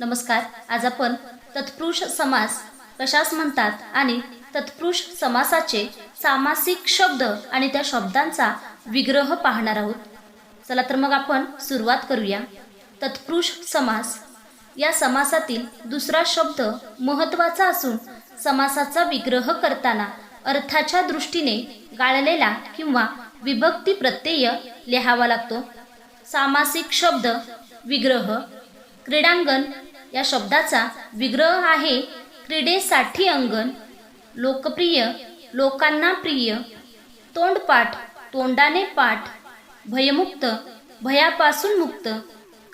नमस्कार. आज आपण तत्पुरुष समास कशास म्हणतात आणि तत्पुरुष समासाचे सामासिक शब्द आणि त्या शब्दांचा विग्रह पाहणार आहोत. चला तर मग आपण सुरुवात करूया. तत्पुरुष समास. या समासातील दुसरा शब्द महत्त्वाचा असून समासाचा विग्रह करताना अर्थाच्या दृष्टीने गाळलेला किंवा विभक्ती प्रत्यय लिहावा लागतो. सामासिक शब्द विग्रह. क्रीडांगण या शब्दाचा विग्रह आहे क्रीडेसाठी अंगण. लोकप्रिय लोकांना प्रिय. तोंडपाठ तोंडाने पाठ. भयमुक्त भयापासून मुक्त.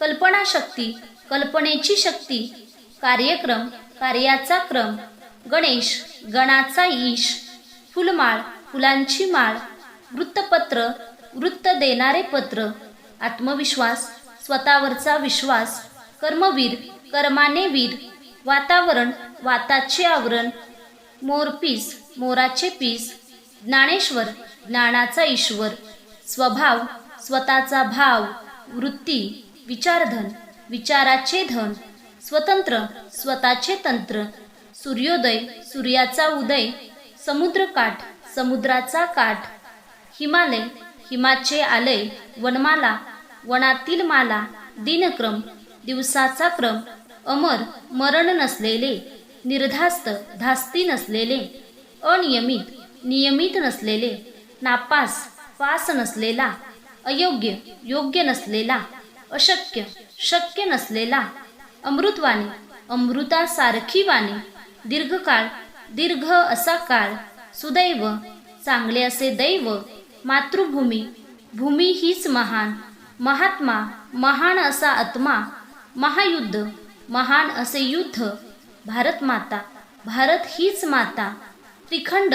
कल्पनाशक्ती कल्पनेची शक्ती. कार्यक्रम कार्याचा क्रम. गणेश गणाचा ईश. फुलमाळ फुलांची माळ. वृत्तपत्र वृत्त देणारे पत्र. आत्मविश्वास स्वतःवरचा विश्वास. कर्मवीर कर्माने वीर वातावरण वाताचे आवरण मोरपीस मोराचे पीस ज्ञानेश्वर ज्ञानाचा ईश्वर स्वभाव स्वतःचा भाव वृत्ती विचारधन विचाराचे धन स्वतंत्र स्वतःचे तंत्र सूर्योदय सूर्याचा उदय समुद्रकाठ समुद्राचा काठ हिमालय हिमाचे आलय वनमाला वनातील माला दिनक्रम दिवसाचा क्रम अमर मरण नसलेले निर्धास्त धास्ती नसलेले अनियमित नियमित नसलेले नापास पास नसलेला अयोग्य योग्य नसलेला अशक्य शक्य नसलेला अमृतवाणी अमृतासारखी वाणी दीर्घकाळ दीर्घ असा काळ सुदैव चांगले असे दैव मातृभूमी भूमी हीच महान महात्मा महान असा आत्मा महायुद्ध महान असे युद्ध भारत माता भारत हीच माता त्रिखंड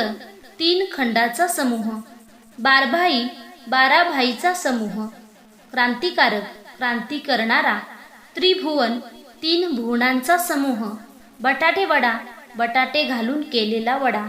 तीन खंडाचा समूह बारभाई बारा भाईचा समूह क्रांतिकारक क्रांती करणारा त्रिभुवन तीन भुवनांचा समूह बटाटे वडा बटाटे घालून केलेला वडा.